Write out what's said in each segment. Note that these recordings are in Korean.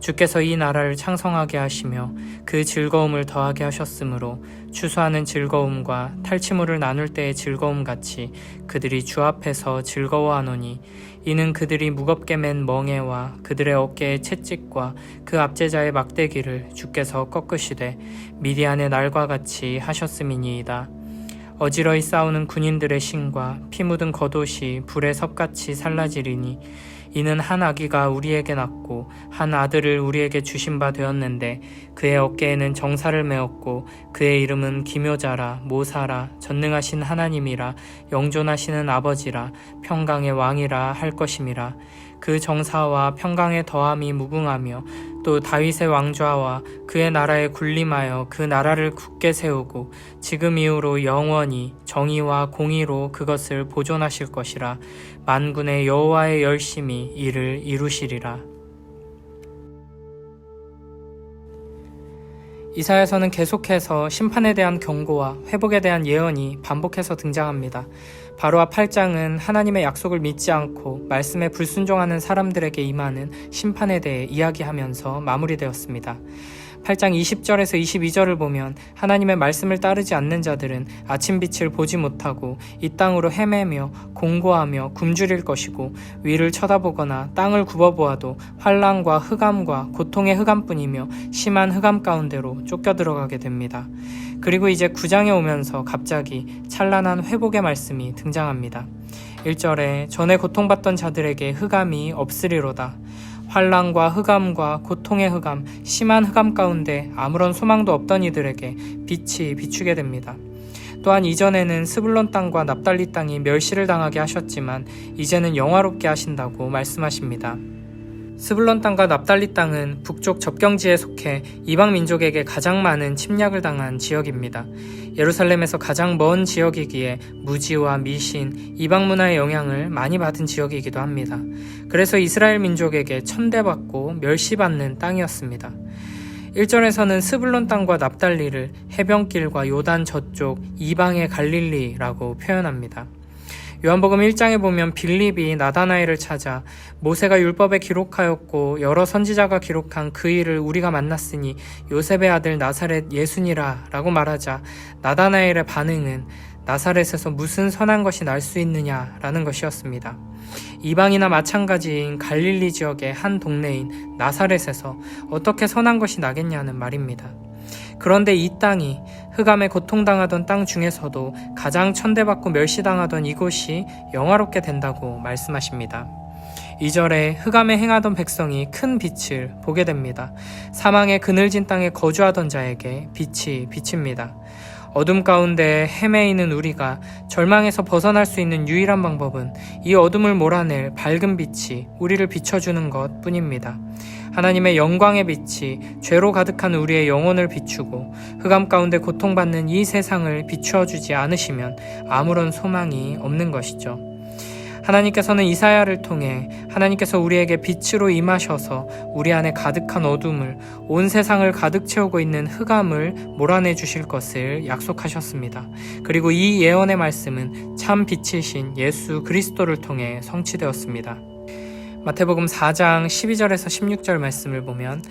주께서 이 나라를 창성하게 하시며 그 즐거움을 더하게 하셨으므로 추수하는 즐거움과 탈취물을 나눌 때의 즐거움 같이 그들이 주 앞에서 즐거워하노니 이는 그들이 무겁게 맨 멍에와 그들의 어깨의 채찍과 그 압제자의 막대기를 주께서 꺾으시되 미디안의 날과 같이 하셨음이니이다. 어지러이 싸우는 군인들의 신과 피 묻은 겉옷이 불에 섭같이 살라지리니 이는 한 아기가 우리에게 낳고 한 아들을 우리에게 주신 바 되었는데 그의 어깨에는 정사를 메었고 그의 이름은 기묘자라 모사라 전능하신 하나님이라 영존하시는 아버지라 평강의 왕이라 할 것임이라 그 정사와 평강의 더함이 무궁하며 또 다윗의 왕좌와 그의 나라에 군림하여 그 나라를 굳게 세우고 지금 이후로 영원히 정의와 공의로 그것을 보존하실 것이라 만군의 여호와의 열심히 이를 이루시리라. 이사야서는 계속해서 심판에 대한 경고와 회복에 대한 예언이 반복해서 등장합니다. 바로 앞 8장은 하나님의 약속을 믿지 않고 말씀에 불순종하는 사람들에게 임하는 심판에 대해 이야기하면서 마무리되었습니다. 8장 20절에서 22절을 보면 하나님의 말씀을 따르지 않는 자들은 아침 빛을 보지 못하고 이 땅으로 헤매며 공고하며 굶주릴 것이고 위를 쳐다보거나 땅을 굽어보아도 환란과 흑암과 고통의 흑암뿐이며 심한 흑암 가운데로 쫓겨 들어가게 됩니다. 그리고 이제 9장에 오면서 갑자기 찬란한 회복의 말씀이 등장합니다. 1절에 전에 고통받던 자들에게 흑암이 없으리로다. 환란과 흑암과 고통의 흑암, 심한 흑암 가운데 아무런 소망도 없던 이들에게 빛이 비추게 됩니다. 또한 이전에는 스불론 땅과 납달리 땅이 멸시를 당하게 하셨지만 이제는 영화롭게 하신다고 말씀하십니다. 스불론 땅과 납달리 땅은 북쪽 접경지에 속해 이방 민족에게 가장 많은 침략을 당한 지역입니다. 예루살렘에서 가장 먼 지역이기에 무지와 미신, 이방 문화의 영향을 많이 받은 지역이기도 합니다. 그래서 이스라엘 민족에게 천대받고 멸시받는 땅이었습니다. 1절에서는 스불론 땅과 납달리를 해변길과 요단 저쪽 이방의 갈릴리라고 표현합니다. 요한복음 1장에 보면 빌립이 나다나엘을 찾아 모세가 율법에 기록하였고 여러 선지자가 기록한 그 일을 우리가 만났으니 요셉의 아들 나사렛 예수니라 라고 말하자 나다나엘의 반응은 나사렛에서 무슨 선한 것이 날 수 있느냐라는 것이었습니다. 이방이나 마찬가지인 갈릴리 지역의 한 동네인 나사렛에서 어떻게 선한 것이 나겠냐는 말입니다. 그런데 이 땅이 흑암에 고통당하던 땅 중에서도 가장 천대받고 멸시당하던 이곳이 영화롭게 된다고 말씀하십니다. 2절에 흑암에 행하던 백성이 큰 빛을 보게 됩니다. 사망의 그늘진 땅에 거주하던 자에게 빛이 비칩니다. 어둠 가운데 헤매이는 우리가 절망에서 벗어날 수 있는 유일한 방법은 이 어둠을 몰아낼 밝은 빛이 우리를 비춰주는 것 뿐입니다. 하나님의 영광의 빛이 죄로 가득한 우리의 영혼을 비추고 흑암 가운데 고통받는 이 세상을 비추어 주지 않으시면 아무런 소망이 없는 것이죠. 하나님께서는 이사야를 통해 하나님께서 우리에게 빛으로 임하셔서 우리 안에 가득한 어둠을 온 세상을 가득 채우고 있는 흑암을 몰아내 주실 것을 약속하셨습니다. 그리고 이 예언의 말씀은 참 빛이신 예수 그리스도를 통해 성취되었습니다. 마태복음 4장 12절에서 16절 말씀을 보면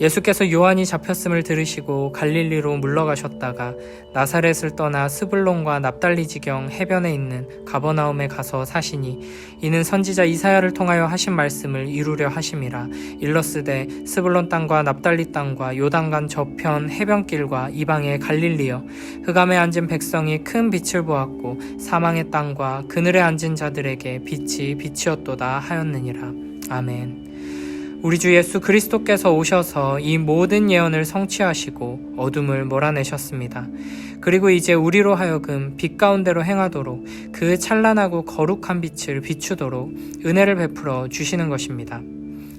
예수께서 요한이 잡혔음을 들으시고 갈릴리로 물러가셨다가 나사렛을 떠나 스불론과 납달리 지경 해변에 있는 가버나움에 가서 사시니 이는 선지자 이사야를 통하여 하신 말씀을 이루려 하심이라 일러스되 스불론 땅과 납달리 땅과 요단간 저편 해변길과 이방의 갈릴리여 흑암에 앉은 백성이 큰 빛을 보았고 사망의 땅과 그늘에 앉은 자들에게 빛이 빛이었도다 하였느니라 아멘. 우리 주 예수 그리스도께서 오셔서 이 모든 예언을 성취하시고 어둠을 몰아내셨습니다. 그리고 이제 우리로 하여금 빛 가운데로 행하도록 그 찬란하고 거룩한 빛을 비추도록 은혜를 베풀어 주시는 것입니다.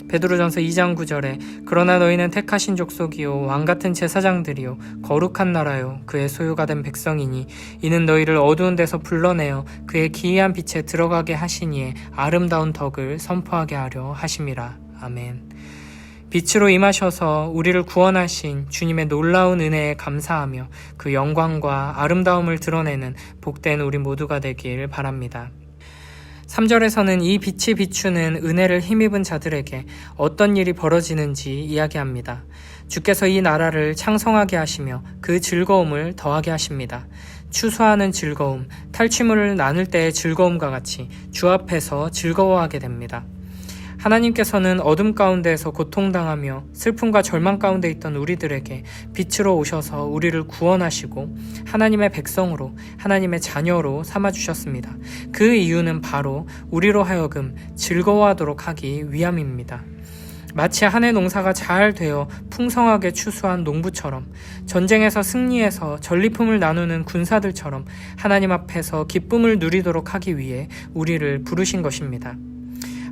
베드로전서 2장 9절에 그러나 너희는 택하신 족속이요 왕 같은 제사장들이요 거룩한 나라요 그의 소유가 된 백성이니 이는 너희를 어두운 데서 불러내어 그의 기이한 빛에 들어가게 하시니에 아름다운 덕을 선포하게 하려 하심이라 아멘. 빛으로 임하셔서 우리를 구원하신 주님의 놀라운 은혜에 감사하며 그 영광과 아름다움을 드러내는 복된 우리 모두가 되길 바랍니다. 3절에서는 이 빛이 비추는 은혜를 힘입은 자들에게 어떤 일이 벌어지는지 이야기합니다. 주께서 이 나라를 창성하게 하시며 그 즐거움을 더하게 하십니다. 추수하는 즐거움, 탈취물을 나눌 때의 즐거움과 같이 주 앞에서 즐거워하게 됩니다. 하나님께서는 어둠 가운데에서 고통당하며 슬픔과 절망 가운데 있던 우리들에게 빛으로 오셔서 우리를 구원하시고 하나님의 백성으로 하나님의 자녀로 삼아주셨습니다. 그 이유는 바로 우리로 하여금 즐거워하도록 하기 위함입니다. 마치 한 해 농사가 잘 되어 풍성하게 추수한 농부처럼 전쟁에서 승리해서 전리품을 나누는 군사들처럼 하나님 앞에서 기쁨을 누리도록 하기 위해 우리를 부르신 것입니다.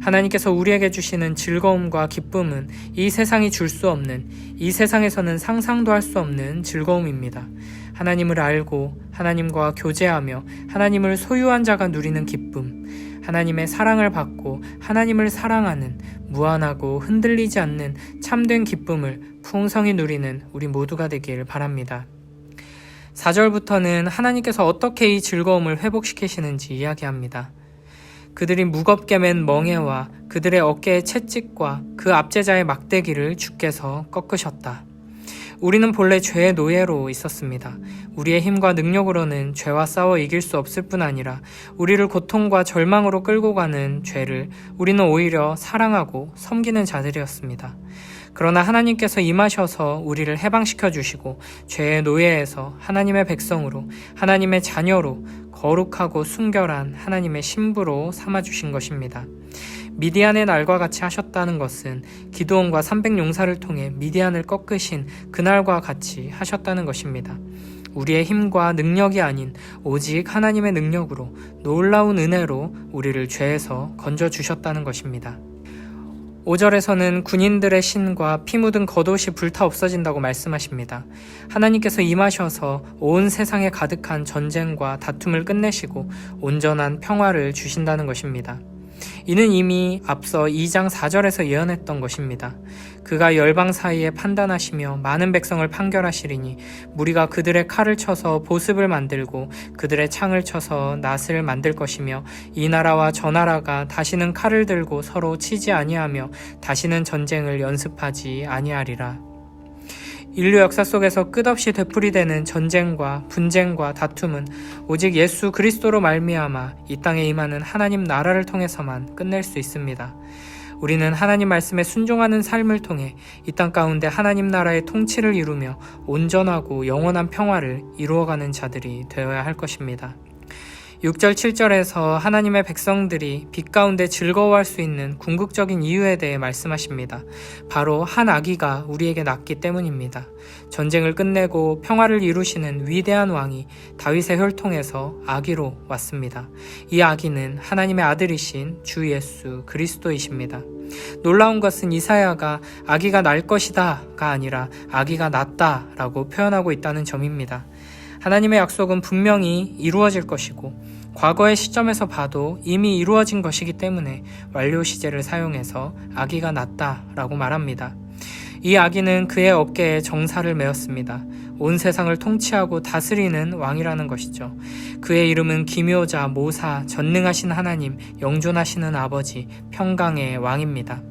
하나님께서 우리에게 주시는 즐거움과 기쁨은 이 세상이 줄 수 없는, 이 세상에서는 상상도 할 수 없는 즐거움입니다. 하나님을 알고 하나님과 교제하며 하나님을 소유한 자가 누리는 기쁨, 하나님의 사랑을 받고 하나님을 사랑하는 무한하고 흔들리지 않는 참된 기쁨을 풍성히 누리는 우리 모두가 되길 바랍니다. 4절부터는 하나님께서 어떻게 이 즐거움을 회복시키시는지 이야기합니다. 그들이 무겁게 맨 멍에와 그들의 어깨의 채찍과 그 압제자의 막대기를 주께서 꺾으셨다. 우리는 본래 죄의 노예로 있었습니다. 우리의 힘과 능력으로는 죄와 싸워 이길 수 없을 뿐 아니라 우리를 고통과 절망으로 끌고 가는 죄를 우리는 오히려 사랑하고 섬기는 자들이었습니다. 그러나 하나님께서 임하셔서 우리를 해방시켜 주시고 죄의 노예에서 하나님의 백성으로 하나님의 자녀로 거룩하고 순결한 하나님의 신부로 삼아 주신 것입니다. 미디안의 날과 같이 하셨다는 것은 기도원과 300용사를 통해 미디안을 꺾으신 그날과 같이 하셨다는 것입니다. 우리의 힘과 능력이 아닌 오직 하나님의 능력으로 놀라운 은혜로 우리를 죄에서 건져 주셨다는 것입니다. 5절에서는 군인들의 신과 피 묻은 겉옷이 불타 없어진다고 말씀하십니다. 하나님께서 임하셔서 온 세상에 가득한 전쟁과 다툼을 끝내시고 온전한 평화를 주신다는 것입니다. 이는 이미 앞서 2장 4절에서 예언했던 것입니다. 그가 열방 사이에 판단하시며 많은 백성을 판결하시리니 무리가 그들의 칼을 쳐서 보습을 만들고 그들의 창을 쳐서 낫을 만들 것이며 이 나라와 저 나라가 다시는 칼을 들고 서로 치지 아니하며 다시는 전쟁을 연습하지 아니하리라. 인류 역사 속에서 끝없이 되풀이되는 전쟁과 분쟁과 다툼은 오직 예수 그리스도로 말미암아 이 땅에 임하는 하나님 나라를 통해서만 끝낼 수 있습니다. 우리는 하나님 말씀에 순종하는 삶을 통해 이 땅 가운데 하나님 나라의 통치를 이루며 온전하고 영원한 평화를 이루어가는 자들이 되어야 할 것입니다. 6절, 7절에서 하나님의 백성들이 빛 가운데 즐거워할 수 있는 궁극적인 이유에 대해 말씀하십니다. 바로 한 아기가 우리에게 낳기 때문입니다. 전쟁을 끝내고 평화를 이루시는 위대한 왕이 다윗의 혈통에서 아기로 왔습니다. 이 아기는 하나님의 아들이신 주 예수 그리스도이십니다. 놀라운 것은 이사야가 아기가 날 것이다가 아니라 아기가 낳다라고 표현하고 있다는 점입니다. 하나님의 약속은 분명히 이루어질 것이고 과거의 시점에서 봐도 이미 이루어진 것이기 때문에 완료 시제를 사용해서 아기가 낳다라고 말합니다. 이 아기는 그의 어깨에 정사를 메었습니다. 온 세상을 통치하고 다스리는 왕이라는 것이죠. 그의 이름은 기묘자, 모사, 전능하신 하나님, 영존하시는 아버지, 평강의 왕입니다.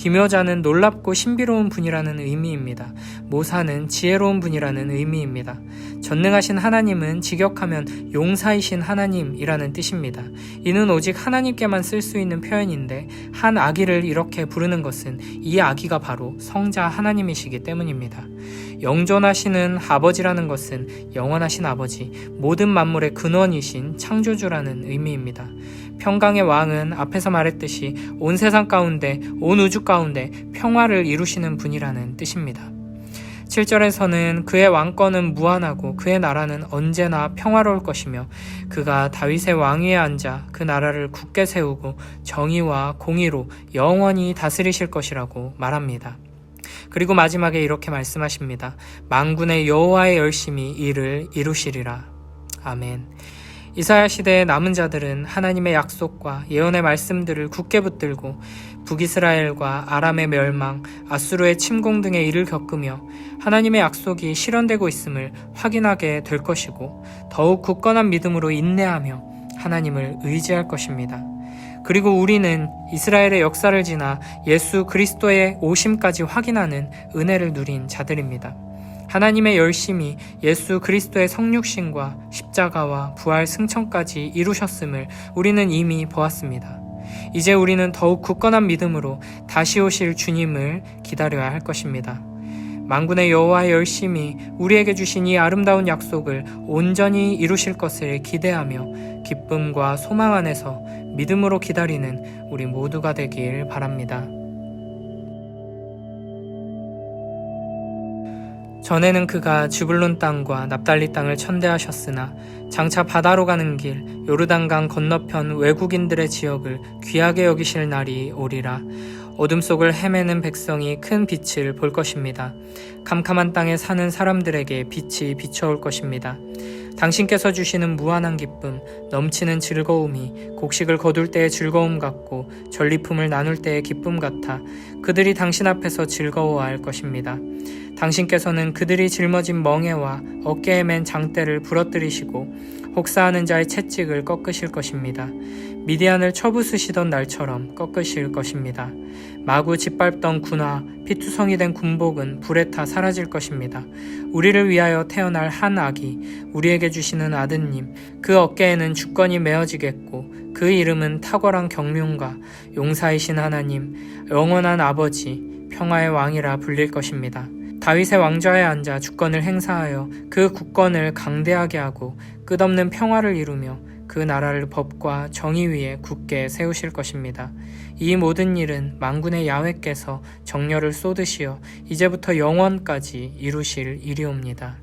기묘자는 놀랍고 신비로운 분이라는 의미입니다. 모사는 지혜로운 분이라는 의미입니다. 전능하신 하나님은 직역하면 용사이신 하나님이라는 뜻입니다. 이는 오직 하나님께만 쓸 수 있는 표현인데 한 아기를 이렇게 부르는 것은 이 아기가 바로 성자 하나님이시기 때문입니다. 영존하시는 아버지라는 것은 영원하신 아버지, 모든 만물의 근원이신 창조주라는 의미입니다. 평강의 왕은 앞에서 말했듯이 온 세상 가운데, 온 우주 가운데 평화를 이루시는 분이라는 뜻입니다. 7절에서는 그의 왕권은 무한하고 그의 나라는 언제나 평화로울 것이며 그가 다윗의 왕위에 앉아 그 나라를 굳게 세우고 정의와 공의로 영원히 다스리실 것이라고 말합니다. 그리고 마지막에 이렇게 말씀하십니다. 만군의 여호와의 열심히 이를 이루시리라. 아멘. 이사야 시대의 남은 자들은 하나님의 약속과 예언의 말씀들을 굳게 붙들고 북이스라엘과 아람의 멸망, 아수르의 침공 등의 일을 겪으며 하나님의 약속이 실현되고 있음을 확인하게 될 것이고 더욱 굳건한 믿음으로 인내하며 하나님을 의지할 것입니다. 그리고 우리는 이스라엘의 역사를 지나 예수 그리스도의 오심까지 확인하는 은혜를 누린 자들입니다. 하나님의 열심히 예수 그리스도의 성육신과 십자가와 부활 승천까지 이루셨음을 우리는 이미 보았습니다. 이제 우리는 더욱 굳건한 믿음으로 다시 오실 주님을 기다려야 할 것입니다. 만군의 여호와의 열심히 우리에게 주신 이 아름다운 약속을 온전히 이루실 것을 기대하며 기쁨과 소망 안에서 믿음으로 기다리는 우리 모두가 되길 바랍니다. 전에는 그가 주블론 땅과 납달리 땅을 천대하셨으나 장차 바다로 가는 길 요르단강 건너편 외국인들의 지역을 귀하게 여기실 날이 오리라 어둠 속을 헤매는 백성이 큰 빛을 볼 것입니다. 캄캄한 땅에 사는 사람들에게 빛이 비춰올 것입니다. 당신께서 주시는 무한한 기쁨, 넘치는 즐거움이 곡식을 거둘 때의 즐거움 같고 전리품을 나눌 때의 기쁨 같아 그들이 당신 앞에서 즐거워할 것입니다. 당신께서는 그들이 짊어진 멍에와 어깨에 맨 장대를 부러뜨리시고 혹사하는 자의 채찍을 꺾으실 것입니다. 미디안을 쳐부수시던 날처럼 꺾으실 것입니다. 마구 짓밟던 군화, 피투성이 된 군복은 불에 타 사라질 것입니다. 우리를 위하여 태어날 한 아기, 우리에게 주시는 아드님, 그 어깨에는 주권이 메어지겠고, 그 이름은 탁월한 경륜과 용사이신 하나님, 영원한 아버지, 평화의 왕이라 불릴 것입니다. 다윗의 왕좌에 앉아 주권을 행사하여 그 국권을 강대하게 하고 끝없는 평화를 이루며 그 나라를 법과 정의 위에 굳게 세우실 것입니다. 이 모든 일은 만군의 야훼께서 정렬을 쏟으시어 이제부터 영원까지 이루실 일이옵니다.